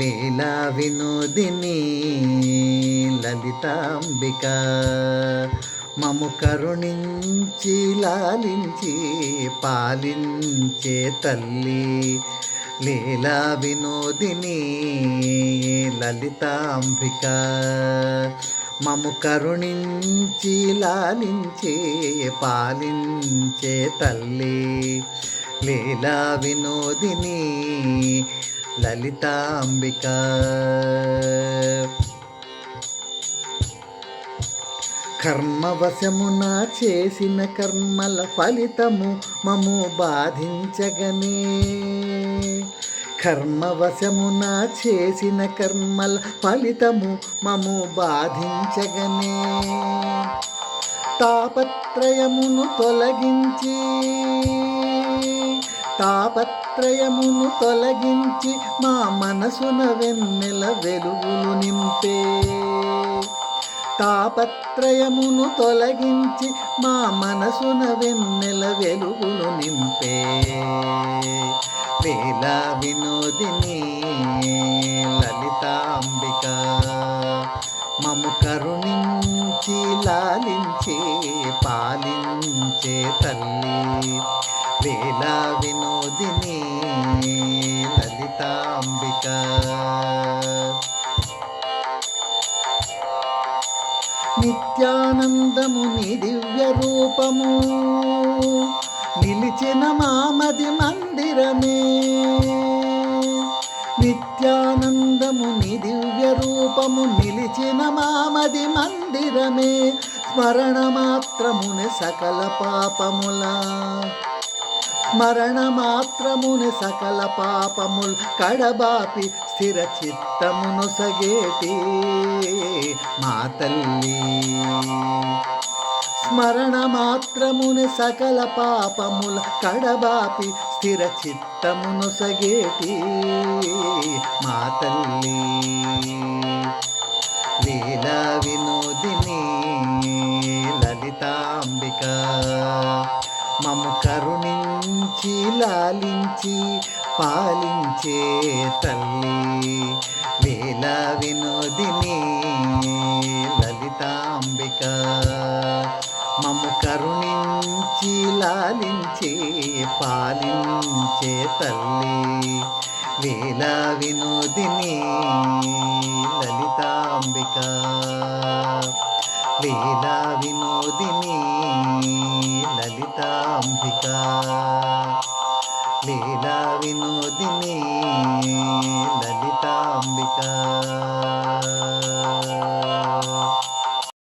లీలా వినోదిని లలితాంబిక. మము కరుణించి లాలించి పాలించే తల్లి. లీలా వినోదిని లలితాంబిక. మము కరుణించి లాలించే పాలించే తల్లి. లీలా వినోదిని లలితాంబిక కర్మవశమున చేసిన కర్మల ఫలితము మము బాధించగనే. కర్మవశమున చేసిన కర్మల ఫలితము మము బాధించగనే. తాపత్రయమును తొలగించి తాపత్రయమును తొలగించి మా మనసున వెన్నెల వెలుగులు నింపే. తాపత్రయమును తొలగించి మా మనసున వెన్నెల వెలుగులు నింపే. వేల వినోదిని లలితాంబిక మము కరుణించి లాలించే పాలించే తల్లి. వేల వినోదిని లలితాంబిక. నిత్యానందము నీ దివ్య రూపము. నిలిచిన మామది మందిరమే. నిత్యానందము నీ దివ్య రూపము. నిలిచిన మామది మందిరమే. స్మరణ మాత్రముని సకల పాపములా. మరణ మాత్రముని సకల పాపముల్ కడబాపి స్థిర చిత్తమును సగేటి మా తల్లి. స్మరణ మాత్రముని సకల పాపముల కడబాపి స్థిర చిత్తమును సగేటి మా తల్లి. లీలా వినోదిని లలితాంబిక మము కరుణించి లాలించి పాలించే తల్లి లీలా వినోదిని లలితాంబిక. మము కరుణించి లాలించి పాలించే తల్లి లీలా వినోదిని లలితాంబిక. లీలా వినోదిని లలితాంబికా. లీలా